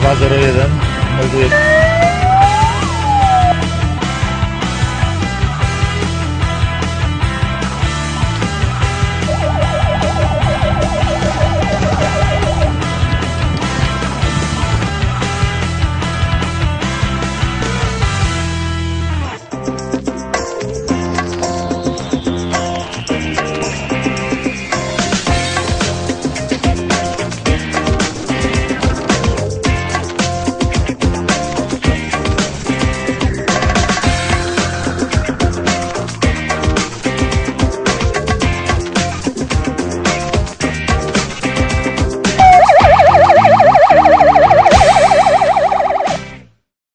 3201 melduje